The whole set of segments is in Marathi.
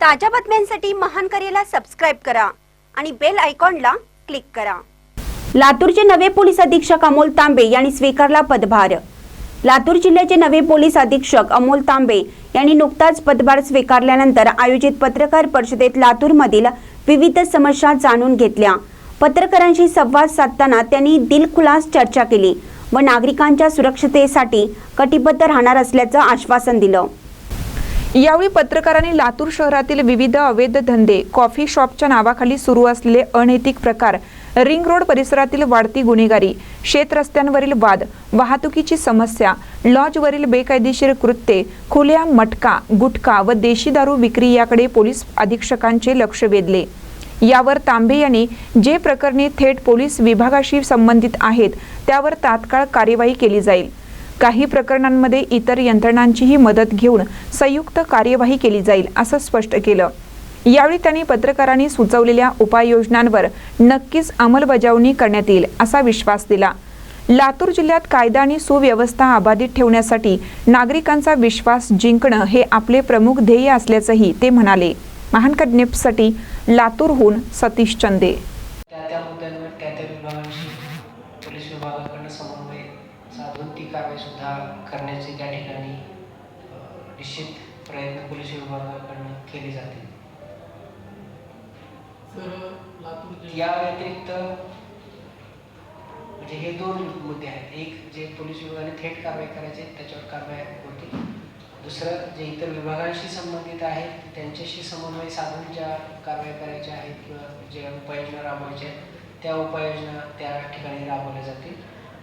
ताज्या बातम्यांसाठी महान करेला सबस्क्राईब करा आणि बेल आयकॉनला क्लिक करा. लातूरचे नवे पोलीस अधीक्षक अमोल तांबे यांनी स्वीकारला पदभार. लातूर जिल्ह्याचे नवे पोलीस अधीक्षक अमोल तांबे यांनी नुकताच पदभार स्वीकारल्यानंतर आयोजित पत्रकार परिषदेत लातूरमधील विविध समस्या जाणून घेतल्या. पत्रकारांशी संवाद साधताना त्यांनी दिलखुलास चर्चा केली व नागरिकांच्या सुरक्षतेसाठी कटिबद्ध राहणार असल्याचं आश्वासन दिलं. यावेळी पत्रकारांनी लातूर शहरातील विविध अवैध धंदे कॉफी शॉपच्या नावाखाली सुरू असलेले अनैतिक प्रकार रिंग रोड परिसरातील वाढती गुन्हेगारी शेत रस्त्यांवरील वाद वाहतुकीची समस्या लॉजवरील बेकायदेशीर कृत्ये खुल्या मटका गुटखा व देशी दारू विक्री याकडे पोलीस अधीक्षकांचे लक्ष वेधले. यावर तांबे यांनी जे प्रकरणे थेट पोलीस विभागाशी संबंधित आहेत त्यावर तात्काळ कार्यवाही केली जाईल. काही प्रकरणांमध्ये इतर यंत्रणांचीही मदत घेऊन संयुक्त कार्यवाही केली जाईल असं स्पष्ट केलं. यावेळी त्यांनी पत्रकारांनी सुचवलेल्या उपाययोजनांवर नक्कीच अंमलबजावणी करण्यात येईल असा विश्वास दिला. लातूर जिल्ह्यात कायदा आणि सुव्यवस्था अबाधित ठेवण्यासाठी नागरिकांचा विश्वास जिंकणं हे आपले प्रमुख ध्येय असल्याचंही ते म्हणाले. महानकट न्यूजसाठी लातूरहून सतीश चंदे. त्या त्या मुद्द्यांवर त्या त्या विभागांशी पोलीस विभागाकडनं समन्वय साधून ती कारवाईसुद्धा करण्याचे त्या ठिकाणी निश्चित प्रयत्न पोलीस विभागाकडनं केले जातील. या व्यतिरिक्त म्हणजे हे दोन मुद्दे आहेत. एक जे पोलीस विभागाने थेट कारवाई करायचे त्याच्यावर कारवाई होती. दुसरं जे इतर विभागांशी संबंधित आहेत त्यांच्याशी समन्वय साधून ज्या कारवाई करायच्या आहेत किंवा ज्या उपाययोजना राबवायच्या आहेत त्या उपाययोजना त्या ठिकाणी राबवल्या जातील.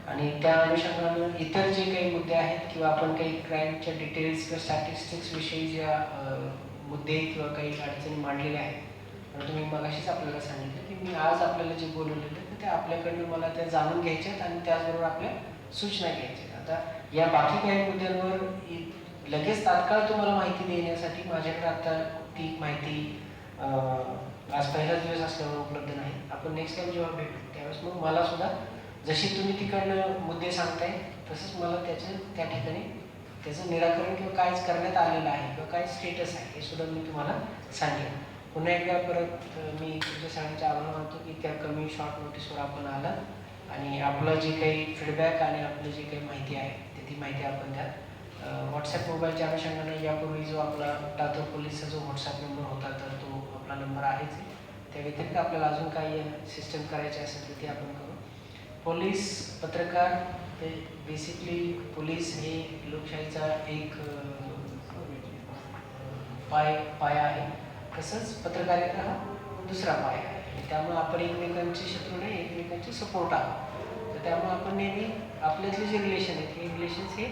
आणि त्या अनुषंगानं इतर जे काही मुद्दे आहेत किंवा आपण काही क्राईमच्या डिटेल्स किंवा स्टॅटिस्टिक्स विषयी ज्या मुद्दे किंवा काही अडचणी मांडलेल्या आहेत आणि तुम्ही मगाशीच आपल्याला सांगितलं की मी आज आपल्याला जे बोलवलेलं आहे ते आपल्याकडनं मला त्या जाणून घ्यायच्या आहेत आणि त्याचबरोबर आपल्या सूचना घ्यायच्या आहेत. आता या बाकी काही मुद्द्यांवर लगेच तात्काळ तुम्हाला माहिती देण्यासाठी माझ्याकडे आता ती माहिती आज पहिलाच दिवस असल्यामुळे उपलब्ध नाही. आपण नेक्स्ट टाइम जेव्हा भेटू त्यावेळेस मग मला सुद्धा जशी तुम्ही तिकडनं मुद्दे सांगताय तसंच मला त्याचं त्या ठिकाणी त्याचं निराकरण किंवा काय करण्यात आलेलं आहे किंवा काय स्टेटस आहे हे सुद्धा मी तुम्हाला सांगेन. पुन्हा एकदा परत मी तुमच्या सगळ्यांचे आभार मानतो की त्या कमी शॉर्ट नोटीसवर आपण आला आणि आपलं जे काही फीडबॅक आणि आपलं जे काही माहिती आहे ते ती माहिती आपण द्या. व्हॉट्सॲप मोबाईलच्या अनुषंगाने यापूर्वी जो आपला लातूर पोलीसचा जो व्हॉट्सॲप नंबर होता तर तो आपला नंबर आहेच. त्या व्यतिरिक्त आपल्याला अजून काही सिस्टम करायची असेल तर ती आपण करू. पोलीस पत्रकार ते बेसिकली पोलीस हे लोकशाहीचा एक पाय पाया आहे. तसंच पत्रकारिता हा दुसरा पाय आहे. त्यामुळे आपण एकमेकांचे शत्रू नाही एकमेकांचे सपोर्ट आहोत. तर त्यामुळे आपण नेहमी आपल्यातले जे रिलेशन आहेत हे रिलेशन्स हे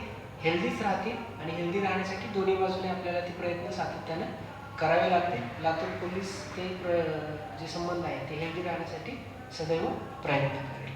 हेल्दीच राहतील आणि हेल्दी राहण्यासाठी दोन्ही बाजूने आपल्याला ते प्रयत्न सातत्यानं करावे लागतील. लातूर पोलीस ते प्र जे संबंध आहे ते हेल्दी राहण्यासाठी सदैव प्रयत्न करेल.